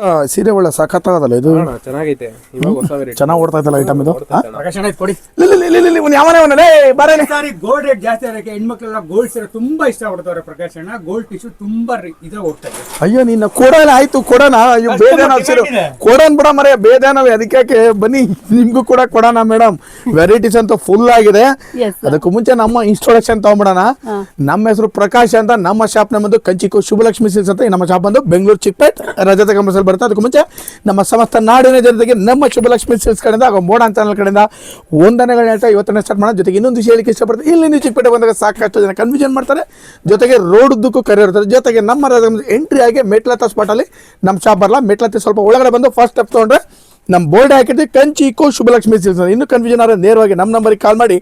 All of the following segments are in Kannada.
ಆ, ಸೀರೆ ಒಳ್ಳೆ ಸಖತ್ತಾಗದಲ್ಲ ಇದು? ಚೆನ್ನಾಗೈತೆ. ಇವಾಗ ಹೊಸ ವೆರೈಟಿ ಚೆನ್ನಾಗಿ ಓಡ್ತಾ ಇದ್ದಲ್ಲ ಐಟಮ್ ಇದು? ಕೊಡಿ. ಯಾವನೇ ಅವನು? ಸಾರಿ ಗೋಲ್ಡ್ ರೇಟ್ ಜಾಸ್ತಿ ಆಗಕ್ಕೆ ಹೆಣ್ಮಕ್ಳೆಲ್ಲ ಗೋಲ್ಡ್ ಸೀರೆ ತುಂಬಾ ಇಷ್ಟ ಪಡ್ತಾರೆ ಪ್ರಕಾಶ್ ಅಣ್ಣ. ಗೋಲ್ಡ್ ಟಿಶು ತುಂಬಾ ಇದ ಓಡ್ತಾ ಹೋಗ್ತಾ ಇದೆ. ಅಯ್ಯೋ ನಿನ್ನ ಕೊಡೋಣ ಆಯ್ತು ಕೊಡೋಣ. ಅಯ್ಯೋ ಬೇದೇನ ಸೀರೆ. ಕೊಡೋಣ ಬಿಡ ಮರೆ ಬೇದಾನವೇ ಅದಕ್ಕೆ ಬನ್ನಿ ನಿಮ್ಗೂ ಕೂಡ ಕೊಡೋಣ ಮೇಡಮ್ ವೆರೈಟೀಸ್ ಅಂತೂ ಫುಲ್ ಆಗಿದೆ. ಅದಕ್ಕೂ ಮುಂಚೆ ನಮ್ಮ ಇಂಟ್ರೊಡಕ್ಷನ್ ತಗೊಂಬಿಡೋಣ ನಮ್ಮ ಹೆಸರು ಪ್ರಕಾಶ್ ಅಂತ. ನಮ್ಮ ಶಾಪ್ ನಮ್ಮದು ಕಂಚಿಕು ಶುಭಲಕ್ಷ್ಮಿ ಸಿಲ್ಸ್ ಅಂತ ನಮ್ಮ ಶಾಪ್ ಬಂದು ಬೆಂಗಳೂರು ಚಿಕ್ಕಪೇಟ್ ರಜತ ಕಂಬಸಲ್ಲಿ ಬರುತ್ತೆ. ಅದಕ್ಕೂ ಮುಂಚೆ ನಮ್ಮ ಸಮಸ್ತ ನಾಡಿನ ಜನತೆಗೆ ನಮ್ಮ ಶುಭಲಕ್ಷ್ಮಿ ಸಿಲ್ಸ್ ಕಡೆಯಿಂದ ಹಾಗೂ ಮೋಡಾನ್ ಚಾನಲ್ ಕಡೆಯಿಂದ ವಂದನೆಗಳನ್ನ ಹೇಳ್ತಾ ಇವತ್ತನೇ ಸ್ಟಾರ್ಟ್ ಮಾಡೋಣ. ಜೊತೆಗೆ ಇನ್ನೊಂದು ವಿಷಯ ಹೇಳಿಕೆ ಇಷ್ಟಪಡ್ತಾರೆ ಇಲ್ಲಿ ನೀವು ಚಿಕ್ಕಪೇಟೆ ಬಂದಾಗ ಸಾಕಷ್ಟು ಜನ ಕನ್ಫ್ಯೂಷನ್ ಮಾಡ್ತಾರೆ. ಜೊತೆಗೆ ರೋಡ್ ಉದ್ದಕ್ಕೂ ಕರೆ ಇರ್ತಾರೆ ಜೊತೆಗೆ ನಮ್ಮ ಎಂಟ್ರಿ ಆಗಿ ಮೆಟ್ಲತ್ತ ಸ್ಪಾಟಲ್ಲಿ ನಮ್ಮ ಶಾಪ್ ಬರಲ್ಲ ಮೆಟ್ಲತ್ತಿ ಸ್ವಲ್ಪ ಒಳಗಡೆ ಬಂದು ಫಸ್ಟ್ ಸ್ಟೆಪ್ ತೊಗೊಂಡ್ರೆ ನಮ್ಮ ಬೋರ್ಡ್ ಹಾಕಿರ್ತೀವಿ ಕಂಚಿ ಇಕೋ ಶುಭಲಕ್ಷ್ಮಿ ಸಿಲ್ಸ್. ಇನ್ನೂ ಕನ್ಫ್ಯೂಷನ್ ಆದರೆ ನೇರವಾಗಿ ನಮ್ಮ ನಂಬರಿಗೆ ಕಾಲ್ ಮಾಡಿ,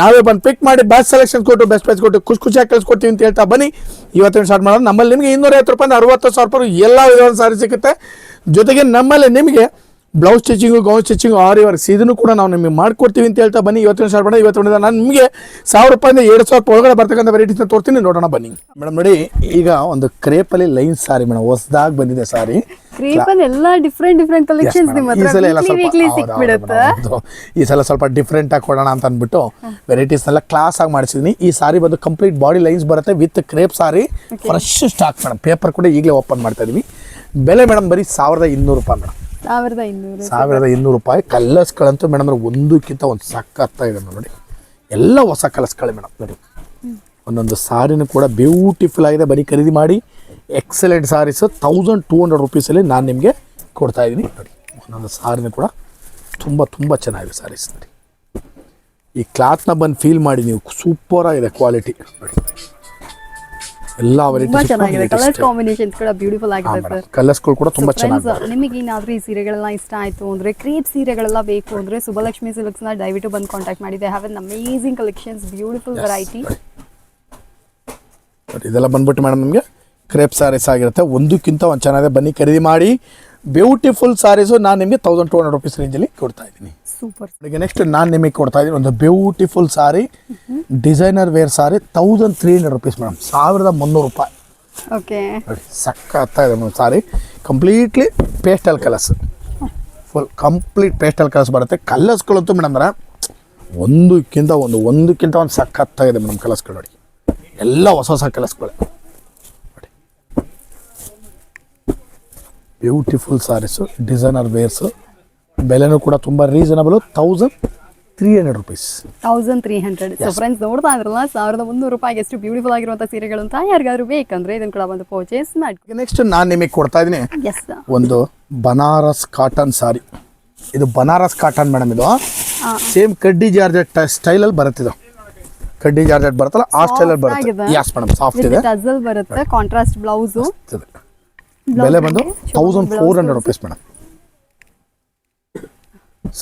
ನಾವೇ ಬಂದು ಪಿಕ್ ಮಾಡಿ ಬೆಸ್ಟ್ ಸೆಲೆಕ್ಷನ್ ಕೊಟ್ಟು ಬೆಸ್ಟ್ ಪ್ರೈಸ್ ಕೊಟ್ಟು, ಖುಷಿ ಖುಷಿಯಾಗಿ ಕಳಿಸ್ಕೊಡ್ತೀವಿ ಅಂತ ಹೇಳ್ತಾ ಬನ್ನಿ. ಇವತ್ತಿನ ಸ್ಟಾರ್ಟ್ ಮಾಡೋದು ನಮ್ಮಲ್ಲಿ ನಿಮಗೆ ಇನ್ನೂರೈವತ್ತು ರೂಪಾಯಿಂದ ಅರವತ್ತು ಸಾವಿರ ರೂಪಾಯಿ ಎಲ್ಲ ವಿಧವಾದ ಸಾರಿ ಸಿಗುತ್ತೆ. ಜೊತೆಗೆ ನಮ್ಮಲ್ಲಿ ನಿಮಗೆ blouse stitching gown stitching aari works ಇದನ್ನು ಕೂಡ ನಾವು ನಿಮಗೆ ಮಾಡ್ಕೊಡ್ತೀವಿ ಅಂತ ಹೇಳ್ತಾ ಬನ್ನಿ. ಇವತ್ತಿನ ಸ್ಟಾರ್ಟ್ ಮಾಡಿ ಇವತ್ತಿನ ನಾನು ನಿಮಗೆ ಸಾವಿರ ರೂಪಾಯಿಂದ ಎರಡು ಸಾವಿರ ಒಳಗಡೆ ಬರ್ತಕ್ಕಂಥ ವೆರೈಟೀಸ್ನ ತೋರ್ತೀನಿ. ನೋಡೋಣ ಬನ್ನಿ. ಮೇಡಮ್ ನೋಡಿ, ಈಗ ಒಂದು ಕ್ರೇಪಲ್ಲಿ ಲೈನ್ ಸಾರಿ ಮೇಡಮ್, ಹೊಸದಾಗಿ ಬಂದಿದೆ ಸಾರಿ. ಕ್ರೇಪನ್ ಎಲ್ಲಾ ಡಿಫ್ರೆಂಟ್ ಡಿಫ್ರೆಂಟ್ ಕಲೆಕ್ಷನ್ಸ್ ನಿಮ್ಮ ಈ ಸಲ ಎಲ್ಲ ಸ್ವಲ್ಪ ವೀಕ್ಲಿ ಹೌದು, ಹೌದು ಸಿಕ್ಬಿಡುತ್ತೆ? madam, ಹೌದು. ಈ ಸಲ ಸ್ವಲ್ಪ ಡಿಫ್ರೆಂಟ್ ಆಗಿ ಕೊಡೋಣ ಅಂತ ಅಂದ್ಬಿಟ್ಟು ವೆರೈಟೀಸ್ ಎಲ್ಲ ಕ್ಲಾಸ್ ಆಗಿ ಮಾಡಿಸಿದೀನಿ. ಈ ಸಾರಿ ಬಂದು ಕಂಪ್ಲೀಟ್ ಬಾಡಿ ಲೈನ್ಸ್ ಬರುತ್ತೆ with crepe sari. Fresh stock madam paper ಕೂಡ ಈಗಲೇ ಓಪನ್ ಮಾಡ್ತಾ ಇದೀವಿ. ಬೆಲೆ ಮೇಡಮ್ ಬರೀ ಸಾವಿರದ ಇನ್ನೂರು ರೂಪಾಯಿ ಮೇಡಮ್ ಸಾವಿರದ ಇನ್ನೂರು ಸಾವಿರದ ಇನ್ನೂರು ರೂಪಾಯಿ. ಕಲರ್ಸ್ಗಳಂತೂ ಮೇಡಮ್ ಒಂದಕ್ಕಿಂತ ಒಂದು ಸಕ್ಕತ್ತಾಗಿದೆ ಇದೆ ನೋಡಿ. ಎಲ್ಲ ಹೊಸ ಕಲರ್ಸ್ಗಳು ಮೇಡಮ್ ನೋಡಿ. ಒಂದೊಂದು ಸಾರಿನೂ ಕೂಡ ಬ್ಯೂಟಿಫುಲ್ ಆಗಿದೆ. ಬರೀ ಖರೀದಿ ಮಾಡಿ excellent saris thousand two hundred ರುಪೀಸಲ್ಲಿ ನಾನು ನಿಮಗೆ ಕೊಡ್ತಾ ಇದ್ದೀನಿ ನೋಡಿ ಒಂದೊಂದು ಸಾರಿನೂ ಕೂಡ ತುಂಬ ತುಂಬ ಚೆನ್ನಾಗಿದೆ ಸಾರೀಸ್ ನೋಡಿ. ಈ ಕ್ಲಾತ್ನ ಬಂದು ಫೀಲ್ ಮಾಡಿ ನೀವು ಸೂಪರ್ ಆಗಿದೆ ಕ್ವಾಲಿಟಿ ನೋಡಿ. ಎಲ್ಲ ಕಲರ್ಸ್ಗಳು ಕೂಡ ತುಂಬಾ ಚೆನ್ನಾಗಿ ನಿಮಗೆ ಏನಾದ್ರೂ ಈ ಸೀರೆಗಳೆಲ್ಲ ಇಷ್ಟ ಆಯ್ತು ಅಂದ್ರೆ ಕ್ರೀಪ್ ಸೀರೆಗಳೆಲ್ಲ ಬೇಕು ಅಂದ್ರೆ ಸುಬಲಕ್ಷ್ಮಿ ಸಿಲ್ಕ್ಸ್ನ ದಯವಿಟ್ಟು ಬಂದು ಕಾಂಟ್ಯಾಕ್ಟ್ ಮಾಡಿದೆ have an amazing collections beautiful variety ಇದೆಲ್ಲ ಬಂದ್ಬಿಟ್ಟು ಮೇಡಮ್ ನಿಮಗೆ ಕ್ರೇಪ್ ಸ್ಯಾರೀಸ್ ಆಗಿರುತ್ತೆ. ಒಂದಕ್ಕಿಂತ ಒಂದು ಚೆನ್ನಾಗಿದೆ. ಬನ್ನಿ ಖರೀದಿ ಮಾಡಿ. ಬ್ಯೂಟಿಫುಲ್ ಸ್ಯಾರೀಸು ನಾನು ನಿಮಗೆ ತೌಸಂಡ್ ಟು ಹಂಡ್ರೆಡ್ ರುಪೀಸ್ ರೇಂಜಲ್ಲಿ ಕೊಡ್ತಾ ಇದ್ದೀನಿ. ಸೂಪರ್ ಈಗ ನೆಕ್ಸ್ಟ್ ನಾನು ನಿಮಗೆ ಕೊಡ್ತಾ ಇದ್ದೀನಿ ಒಂದು beautiful sari designer wear sari thousand three hundred rupees madam ಸಾವಿರದ ಮುನ್ನೂರು ರೂಪಾಯಿ. ಓಕೆ ಸಖತ್ತ ಇದೆ madam sari completely pastel colours full complete pastel colours ಬರುತ್ತೆ. ಕಲರ್ಸ್ಗಳಂತೂ ಮೇಡಮ್ ಅಂದ್ರೆ ಒಂದಕ್ಕಿಂತ ಒಂದು ಒಂದಕ್ಕಿಂತ ಒಂದು ಸಕ್ಕತ್ತಾಗಿದೆ ಮೇಡಮ್ ಕಲರ್ಸ್ಗಳು ನೋಡಿ. ಎಲ್ಲ ಹೊಸ ಹೊಸ ಕಲರ್ಸ್ಗಳು ಬ್ಯೂಟಿಫುಲ್ ಸಾರೀಸು ಡಿಸೈನರ್ ವೇರ್ಸು ಬೆಲೆನೂ ಕೂಡ ತುಂಬ reasonable thousand three hundred rupees thousand three hundred so friends ನೋಡ್ತಾ ಇದ್ರಲ್ಲ ಸಾವಿರದ ಮುನ್ನೂರು ರೂಪಾಯಿಗೆ ಎಷ್ಟು ಬ್ಯೂಟಿಫುಲ್ ಆಗಿರುವಂಥ ಸೀರೆಗಳು ಅಂತ ಯಾರಿಗಾದ್ರು ಬೇಕಂದ್ರೆ ಇದನ್ನು ಕೂಡ ಬಂದು ಪರ್ಚೇಸ್ ಮಾಡಿ ನೆಕ್ಸ್ಟ್ ನಾನು ನಿಮಗೆ ಕೊಡ್ತಾ ಇದ್ದೀನಿ. ಒಂದು ಬನಾರಸ್ ಕಾಟನ್ ಸಾರಿ ಇದು ಬನಾರಸ್ ಕಾಟನ್ ಮೇಡಮ್ ಇದು. ಸೇಮ್ ಕಡ್ಡಿ ಜಾರ್ಜೆಟ್ ಸ್ಟೈಲಲ್ಲಿ ಬರುತ್ತೆ ಇದು. ಕಡ್ಡಿ ಜಾರ್ಜೆಟ್ ಬರುತ್ತಲ್ಲ ಆ ಸ್ಟೈಲಲ್ಲಿ ಬರುತ್ತೆ. ಯಾಸ್ ಮೇಡಮ್ ಸಾಫ್ಟ್ ಇದೆ. ಟಜಲ್ ಬರುತ್ತೆ ಕಾಂಟ್ರಾಸ್ಟ್ ಬ್ಲೌಸು. ಬೆಲೆ ಬಂದು thousand four hundred rupees madam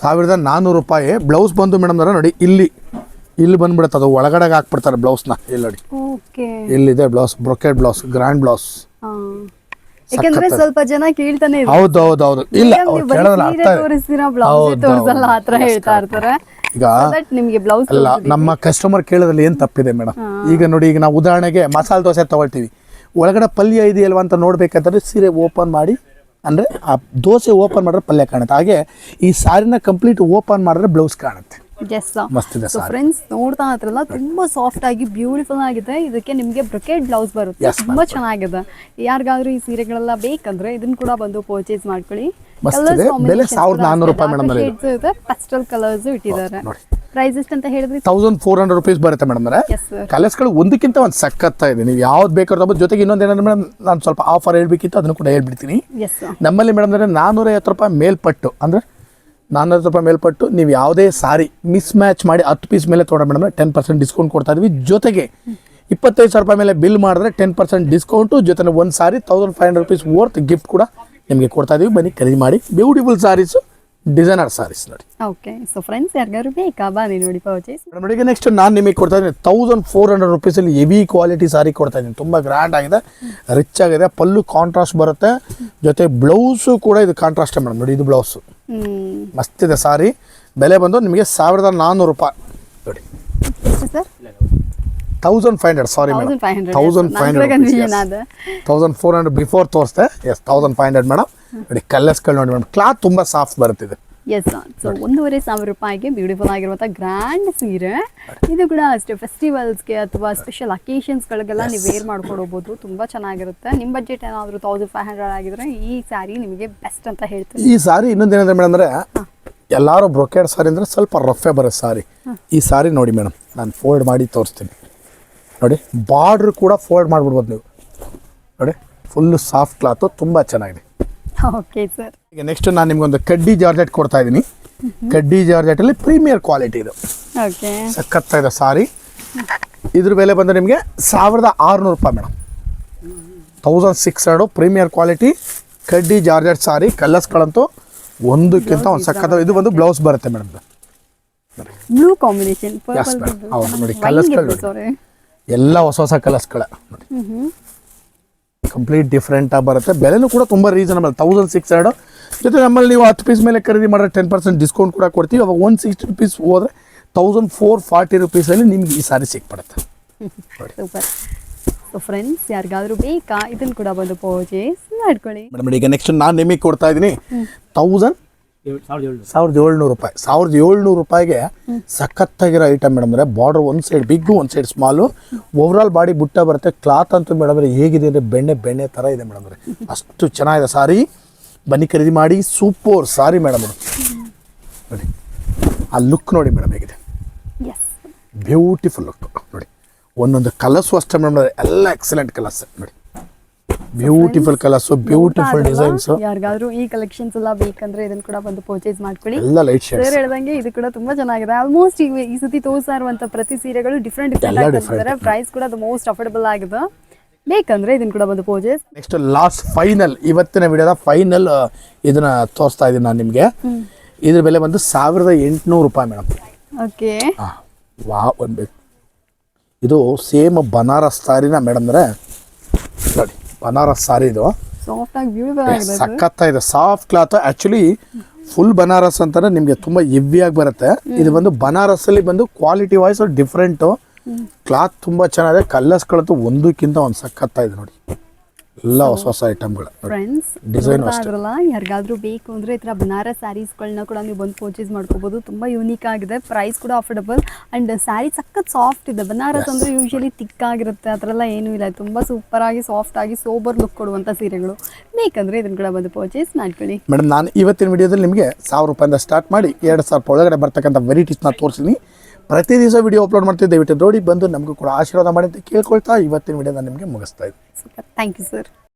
ಸಾವಿರದ ನಾನ್ನೂರು ರೂಪಾಯಿ ಬ್ಲೌಸ್ ಬಂದು ಮೇಡಮ್ ನೋಡಿ ಇಲ್ಲಿ ಇಲ್ಲಿ ಬಂದ್ಬಿಡುತ್ತೆ ಅದು. ಒಳಗಡೆ ಹಾಕ್ಬಿಡ್ತಾರೆ ಬ್ಲೌಸ್ನ ಇಲ್ಲಿ ನೋಡಿ. ಓಕೆ. ಇಲ್ಲಿದೆ blouse brocade blouse grand blouse ಯಾಕಂದ್ರೆ ಸ್ವಲ್ಪ ಜನ ಕೇಳ್ತಾನೆ. ಹೌದು ಹೌದು ಹೌದು. ಇಲ್ಲ ತೋರಿಸ್ತೀರಾ ಬ್ಲೌಸ್ ಹೌದು, ತೋರಿಸಲ್ಲ. ಆತರ ಹೇಳ್ತಾ ಇರ್ತಾರೆ. ಈಗ ನಿಮ್ಗೆ ಬ್ಲೌಸ್ ಅಲ್ಲ ನಮ್ಮ ಕಸ್ಟಮರ್ ಕೇಳೋದ್ರಲ್ಲಿ ಏನು ತಪ್ಪಿದೆ ಮೇಡಮ್ ಈಗ ನೋಡಿ ಈಗ ನಾವು ಉದಾಹರಣೆಗೆ ಮಸಾಲೆ ದೋಸೆ ತಗೊಳ್ತೀವಿ. ಒಳಗಡೆ ಪಲ್ಯ ಇದೆಯಲ್ವ ಅಂತ ನೋಡಬೇಕಾದ್ರೆ ಸೀರೆ ಓಪನ್ ಮಾಡಿ ಅಂದರೆ ಆ ದೋಸೆ ಓಪನ್ ಮಾಡಿದ್ರೆ ಪಲ್ಯ ಕಾಣುತ್ತೆ. ಹಾಗೆ ಈ ಸಾರಿನ ಕಂಪ್ಲೀಟ್ ಓಪನ್ ಮಾಡಿದ್ರೆ ಬ್ಲೌಸ್ ಕಾಣುತ್ತೆ. ಎಸ್ ಇದೆ ಸೊ ಫ್ರೆಂಡ್ಸ್ ನೋಡ್ತಾ ಇದ್ರಲ್ಲ ತುಂಬಾ ಸಾಫ್ಟ್ ಆಗಿ ಬ್ಯೂಟಿಫುಲ್ ಆಗಿದೆ. ಇದಕ್ಕೆ ನಿಮ್ಗೆ ಬ್ರೊಕೆಟ್ ಬ್ಲೌಸ್ ಬರುತ್ತೆ. ತುಂಬಾ ಚೆನ್ನಾಗಿದೆ. ಯಾರಿಗಾದ್ರೂ ಈ ಸೀರೆಗಳೆಲ್ಲ ಬೇಕಂದ್ರೆ ಇದನ್ನ ಕೂಡ ಬಂದು ಪರ್ಚೇಸ್ ಮಾಡ್ಕೊಳ್ಳಿ. ಮಸ್ತ್ ಇದೆ. ಬೆಲೆ 1400 ರೂಪಾಯಿ madam ಅಲ್ಲಿ ಇದು. ಪಸ್ಟಲ್ ಕಲರ್ಸ್ ಇಟ್ಟಿದ್ದಾರೆ. ಪ್ರೈಸ್ ಎಷ್ಟು ಅಂತ ಹೇಳಿದ್ರಿ? ತೌಸಂಡ್ ಫೋರ್ ಹಂಡ್ರೆಡ್ ರುಪೀಸ್ ಬರುತ್ತೆ ಮೇಡಮ್ ಕಲರ್ಸ್ಗಳು ಒಂದಕ್ಕಿಂತ ಒಂದು ಸಖತ್ತ ಇದೆ. ನೀವು ಯಾವ್ದು ಬೇಕಾದ್ರೂ ತಗೋಬೋದು. ಜೊತೆಗೆ ಇನ್ನೊಂದು ಏನಂದ್ರೆ ಮೇಡಮ್ ನಾನು ಸ್ವಲ್ಪ ಆಫರ್ ಹೇಳ್ಬೇಕಿತ್ತು ಅದನ್ನು ಕೂಡ ಹೇಳ್ಬಿಡ್ತೀನಿ. ನಮ್ಮಲ್ಲಿ ಮೇಡಮ್ ಅಂದರೆ ನಾನ್ನೂರೈವತ್ತು ರೂಪಾಯಿ ಮೇಲ್ಪಟ್ಟು ಅಂದ್ರೆ ನಾನ್ನೂರೈವತ್ತು ರೂಪಾಯಿ ಮೇಲ್ಪಟ್ಟು ನೀವು ಯಾವುದೇ ಸಾರಿ ಮಿಸ್ ಮ್ಯಾಚ್ ಮಾಡಿ ಹತ್ತು ಪೀಸ್ ಮೇಲೆ ತೊಗೊಂಡ್ರೆ ಮೇಡಮ್ ಟೆನ್ ಪರ್ಸೆಂಟ್ ಡಿಸ್ಕೌಂಟ್ ಕೊಡ್ತಾ ಇದೀವಿ. ಜೊತೆಗೆ ಇಪ್ಪತ್ತೈದು ಸಾವಿರ ರೂಪಾಯಿ ಮೇಲೆ ಬಿಲ್ ಮಾಡಿದ್ರೆ ಟೆನ್ ಪರ್ಸೆಂಟ್ ಡಿಸ್ಕೌಂಟು ಜೊತೆ ಒಂದು sari thousand five hundred rupees worth gift ಕೂಡ ನಿಮಗೆ ಕೊಡ್ತಾ ಇದೀವಿ. ಬನ್ನಿ ಖರೀದಿ ಮಾಡಿ. ಬ್ಯೂಟಿಫುಲ್ ಸಾರೀಸು ಡಿಸೈನರ್ ಸಾರೀಸ್ ನೋಡಿ. ಓಕೆ ಸೊ ಫ್ರೆಂಡ್ಸ್ ಯಾರಿಗಾದ್ರು ಬೇಕಾ? ಬನ್ನಿ ನೋಡಿ ಪರ್ಚೇಸ್ ಮೇಡಮ್ ನೆಕ್ಸ್ಟ್ ನಾನು ನಿಮಗೆ ಕೊಡ್ತಾ ಇದ್ದೀನಿ ತೌಸಂಡ್ ಫೋರ್ ಹಂಡ್ರೆಡ್ ರುಪೀಸಲ್ಲಿ ಹೆವಿ ಕ್ವಾಲಿಟಿ ಸಾರಿ ಕೊಡ್ತಾ ಇದ್ದೀನಿ. ತುಂಬ ಗ್ರ್ಯಾಂಡ್ ಆಗಿದೆ ರಿಚ್ ಆಗಿದೆ ಪಲ್ಲು ಕಾಂಟ್ರಾಸ್ಟ್ ಬರುತ್ತೆ. ಜೊತೆ ಬ್ಲೌಸು ಕೂಡ ಇದು ಕಾಂಟ್ರಾಸ್ಟ್ ಮೇಡಮ್ ನೋಡಿ ಇದು ಬ್ಲೌಸು ಮಸ್ತಿದೆ ಸಾರಿ ಬೆಲೆ ಬಂದು ನಿಮಗೆ ಸಾವಿರದ ನಾನ್ನೂರು ರೂಪಾಯಿ. ನೋಡಿ. Sir thousand five hundred sari madam thousand thousand five hundred thousand thousand four hundred before ತೋರಿಸ್ದೆ yes thousand five hundred madam ನೋಡಿ ಕಲರ್ಸ್ಗಳು ನೋಡಿ ಮೇಡಮ್ ಕ್ಲಾತ್ ತುಂಬ ಸಾಫ್ಟ್ ಬರುತ್ತಿದೆ. ಎಸ್ ಸೊ ಒಂದೂವರೆ ಸಾವಿರ ರೂಪಾಯಿಗೆ ಬ್ಯೂಟಿಫುಲ್ ಆಗಿರುವಂಥ ಗ್ರ್ಯಾಂಡ್ ಸೀರೆ. ಇದು ಕೂಡ ಅಷ್ಟೇ ಫೆಸ್ಟಿವಲ್ಸ್ಗೆ ಅಥವಾ ಸ್ಪೆಷಲ್ ಅಕೇಶನ್ಸ್ಗಳಿಗೆಲ್ಲ ನೀವು ವೇರ್ ಮಾಡ್ಕೊಡಬಹುದು ತುಂಬ ಚೆನ್ನಾಗಿರುತ್ತೆ. ನಿಮ್ಮ ಬಜೆಟ್ ಏನಾದರೂ ತೌಸಂಡ್ ಫೈವ್ ಹಂಡ್ರೆಡ್ ಆಗಿದ್ರೆ ಈ ಸ್ಯಾರಿ ನಿಮಗೆ ಬೆಸ್ಟ್ ಅಂತ ಹೇಳ್ತೀನಿ. ಈ ಸಾರಿ ಇನ್ನೊಂದೇನಂದ್ರೆ ಮೇಡಮ್ ಅಂದರೆ ಎಲ್ಲರೂ ಬ್ರೊಕೇಡ್ ಸಾರಿ ಅಂದರೆ ಸ್ವಲ್ಪ ರಫೆ ಬರೋ ಸಾರಿ ಈ ಸಾರಿ ನೋಡಿ ಮೇಡಮ್ ನಾನು ಫೋಲ್ಡ್ ಮಾಡಿ ತೋರಿಸ್ತೀನಿ. ನೋಡಿ ಬಾರ್ಡ್ರ್ ಕೂಡ ಫೋಲ್ಡ್ ಮಾಡಿಬಿಡ್ಬೋದು ನೀವು. ನೋಡಿ ಫುಲ್ಲು ಸಾಫ್ಟ್ ಕ್ಲಾತು ತುಂಬ ಚೆನ್ನಾಗಿದೆ. ಓಕೆ ಸರ್ ಈಗ ನೆಕ್ಸ್ಟ್ ನಾನು ನಿಮ್ಗೊಂದು ಕಡ್ಡಿ ಜಾರ್ಜೆಟ್ ಕೊಡ್ತಾ ಇದ್ದೀನಿ. ಕಡ್ಡಿ ಜಾರ್ಜೆಟಲ್ಲಿ ಪ್ರೀಮಿಯರ್ ಕ್ವಾಲಿಟಿ ಇದು. ಓಕೆ ಇದೆ ಸಾರಿ. ಇದ್ರ ಬೆಲೆ ಬಂದು ನಿಮಗೆ ಸಾವಿರದ ಆರುನೂರು ರೂಪಾಯಿ madam. Thousand six hundred premier quality ಕಡ್ಡಿ ಜಾರ್ಜೆಟ್ ಸಾರಿ ಕಲರ್ಸ್ಗಳಂತೂ ಒಂದಕ್ಕಿಂತ ಒಂದು ಸಖತ್ ಇದು ಒಂದು ಬ್ಲೌಸ್ ಬರುತ್ತೆ ಮೇಡಮ್. ಬ್ಲೂ ಕಾಂಬಿನೇಷನ್ ನೋಡಿ, colours ಗಳು ನೋಡಿ. ಎಲ್ಲ ಹೊಸ ಹೊಸ ಕಲರ್ಸ್ಗಳ. ನೋಡಿ ಕಂಪ್ಲೀಟ್ ಡಿಫ್ರೆಂಟಾಗಿ ಬರುತ್ತೆ. ಬೆಲೆನೂ ಕೂಡ ತುಂಬ ರೀಸನಬಲ್ ತೌಸಂಡ್ ಸಿಕ್ಸ್ ಹಂಡ್ರೆಡ್ ಜೊತೆ ನಮ್ಮಲ್ಲಿ ನೀವು ಹತ್ತು ಪೀಸ್ ಮೇಲೆ ಖರೀದಿ ಮಾಡಿದ್ರೆ ಟೆನ್ ಪರ್ಸೆಂಟ್ ಡಿಸ್ಕೌಂಟ್ ಕೂಡ ಕೊಡ್ತೀವಿ. ಅವಾಗ ಒನ್ ಸಿಕ್ಸ್ಟಿ ರುಪೀಸ್ ಹೋದರೆ ತೌಸಂಡ್ ಫೋರ್ ಫಾರ್ಟಿ ರುಪೀಸಲ್ಲಿ ನಿಮ್ಗೆ ಈ ಸಾರಿ ಸಿಕ್ಬಿಡುತ್ತೆ. ಸೂಪರ್ ಸೊ ಫ್ರೆಂಡ್ಸ್ ಯಾರಿಗಾದ್ರೂ ಬೇಕಾ ಇದನ್ನು ಕೂಡ ಬಂದು ಪರ್ಚೇಸ್ ಮಾಡ್ಕೊಳ್ಳಿ. ಮೇಡಮ್ ಈಗ ನೆಕ್ಸ್ಟ್ ನಾನು ನಿಮಗೆ ಕೊಡ್ತಾ ಇದ್ದೀನಿ. ತೌಸಂಡ್ ಸಾವಿರದ ಏಳು ಸಾವಿರದ ಏಳ್ನೂರು ರೂಪಾಯಿ. ಸಾವಿರದ ಏಳ್ನೂರು ರೂಪಾಯಿಗೆ ಸಖತ್ತಾಗಿರೋ ಐಟಮ್ ಮೇಡಮ್ ಅಂದರೆ ಬಾರ್ಡರ್ ಒಂದು ಸೈಡ್ ಬಿಗ್ಗು ಒಂದು ಸೈಡ್ ಸ್ಮಾಲು ಓವರಾಲ್ ಬಾಡಿ ಬುಟ್ಟ ಬರುತ್ತೆ. ಕ್ಲಾತ್ ಅಂತೂ ಮೇಡಮ್ ಅಂದರೆ ಹೇಗಿದೆ ಅಂದರೆ ಬೆಣ್ಣೆ ಬೆಣ್ಣೆ ಥರ ಇದೆ ಮೇಡಮ್ ಅಂದರೆ. ಅಷ್ಟು ಚೆನ್ನಾಗಿದೆ ಸಾರಿ. ಬನ್ನಿ ಖರೀದಿ ಮಾಡಿ. ಸೂಪರ್ ಸಾರಿ ಮೇಡಮ್ ನೋಡಿ. ಆ ಲುಕ್ ನೋಡಿ ಮೇಡಮ್ ಹೇಗಿದೆ. ಬ್ಯೂಟಿಫುಲ್ ಲುಕ್ ನೋಡಿ. ಒಂದೊಂದು ಕಲರ್ಸು ಅಷ್ಟೇ ಮೇಡಮ್ ಎಲ್ಲ ಎಕ್ಸಲೆಂಟ್ ಕಲರ್ಸ್ ನೋಡಿ. ಬ್ಯೂಟಿಫುಲ್ ಕಲರ್ಸು ಬ್ಯೂಟಿಫುಲ್ ಡಿಸೈನ್ಸ್ ಯಾರಿಗಾದ್ರೂ ಈ ಕಲೆಕ್ಷನ್ಸ್ ಎಲ್ಲ ಬೇಕಂದ್ರೆ ಇದನ್ನ ಕೂಡ ಬಂದು ಪರ್ಚೇಸ್ ಮಾಡ್ಕೊಳ್ಳಿ. ಎಲ್ಲ ಲೈಟ್ ಶೇಡ್ಸ್ ಸರ್ ಹೇಳ್ದಂಗೆ ಇದು ಕೂಡ ತುಂಬಾ ಚೆನ್ನಾಗಿದೆ. ಆಲ್ಮೋಸ್ಟ್ ಈಗ ಈ ಸತಿ ತೋರಿಸ್ತಾ ಇರುವಂತ ಪ್ರತಿ ಸೀರೆಗಳು ಡಿಫ್ರೆಂಟ್ ಡಿಫ್ರೆಂಟ್ ಪ್ರೈಸ್ ಕೂಡ ಅದು ಮೋಸ್ಟ್ ಅಫೋರ್ಡಬಲ್ ಆಗಿದೆ. ಬೇಕಂದ್ರೆ ಇದನ್ನ ಕೂಡ ಬಂದು ಪರ್ಚೇಸ್ ನೆಕ್ಸ್ಟ್ ಲಾಸ್ಟ್ ಫೈನಲ್ ಇವತ್ತಿನ ವಿಡಿಯೋದ ಫೈನಲ್ ಇದನ್ನ ತೋರಿಸ್ತಾ ಇದೀನಿ ನಾನು ನಿಮಗೆ. ಇದ್ರ ಬೆಲೆ ಬಂದು ಸಾವಿರದ ಎಂಟುನೂರು ರೂಪಾಯಿ ಮೇಡಮ್ ಓಕೆ. ವಾ ಒಂದು ಇದು ಸೇಮ್ ಬನಾರಸ್ ಸಾರಿನ ಮೇಡಮ್ ಅಂದರೆ ನೋಡಿ. ಬನಾರಸ್ ಸಾರಿ ಇದು. ಸಖತ್ತ ಇದೆ soft cloth actually full Banaras ಅಂತಂದ್ರೆ ನಿಮಗೆ ತುಂಬ ಹೆವಿಯಾಗಿ ಬರುತ್ತೆ. ಇದು ಬಂದು ಬನಾರಸ್ಸಲ್ಲಿ ಬಂದು ಕ್ವಾಲಿಟಿ ವೈಸ್ ಡಿಫ್ರೆಂಟು ಕ್ಲಾತ್ ತುಂಬ ಚೆನ್ನಾಗಿದೆ. ಕಲ್ಲರ್ಸ್ಗಳಂತೂ ಒಂದಕ್ಕಿಂತ ಒಂದು ಸಖತ್ತ ಇದೆ ನೋಡಿ. ಎಲ್ಲ ಹೊಸ ಹೊಸ ಐಟಮ್ಗಳು ಫ್ರೆಂಡ್ಸ್ ಡಿಸೈನ್ ಆಗಿರಲ್ಲ ಯಾರಿಗಾದ್ರೂ ಬೇಕು ಅಂದ್ರೆ ಈ ಥರ ಬನಾರಸ್ ಸ್ಯಾರೀಸ್ಗಳನ್ನ ಕೂಡ ನೀವು ಬಂದು ಪರ್ಚೇಸ್ ಮಾಡ್ಕೋಬೋದು. ತುಂಬಾ ಯೂನಿಕ್ ಆಗಿದೆ. ಪ್ರೈಸ್ ಕೂಡ ಅಫೋರ್ಡಬಲ್ ಆ್ಯಂಡ್ ಸ್ಯಾರಿ ಸಖತ್ ಸಾಫ್ಟ್ ಇದೆ. ಬನಾರಸ್ ಅಂದ್ರೆ ಯೂಶಲಿ ತಿಕ್ ಆಗಿರುತ್ತೆ. ಆ ಥರ ಎಲ್ಲ ಏನೂ ಇಲ್ಲ. ತುಂಬಾ ಸೂಪರ್ ಆಗಿ ಸಾಫ್ಟ್ ಆಗಿ ಸೋಬರ್ ಲುಕ್ ಕೊಡುವಂಥ ಸೀರೆಗಳು. ಬೇಕಂದ್ರೆ ಇದನ್ನ ಕೂಡ ಬಂದು ಪರ್ಚೇಸ್ ಮಾಡ್ಕೊಳ್ಳಿ. ಮೇಡಮ್ ನಾನು ಇವತ್ತಿನ ವಿಡಿಯೋದಲ್ಲಿ ನಿಮಗೆ ಸಾವಿರ ರೂಪಾಯಿಂದ ಸ್ಟಾರ್ಟ್ ಮಾಡಿ ಎರಡು ಸಾವಿರ ಒಳಗಡೆ ಬರ್ತಕ್ಕಂಥ ವೆರೈಟೀಸ್ನ ತೋರಿಸಿದ್ದೀನಿ ಪ್ರತಿ ದಿವಸ ವಿಡಿಯೋ ಅಪ್ಲೋಡ್ ಮಾಡ್ತೀವಿ. ದಯವಿಟ್ಟು ನೋಡಿ, ಬಂದು ನಮಗೂ ಕೂಡ ಆಶೀರ್ವಾದ ಮಾಡಿ ಅಂತ ಕೇಳ್ಕೊಳ್ತಾ ಇವತ್ತಿನ ವಿಡಿಯೋ ನಾನು ನಿಮಗೆ ಮುಗಿಸ್ತಾ ಇದ್ದೀನಿ. Thank you sir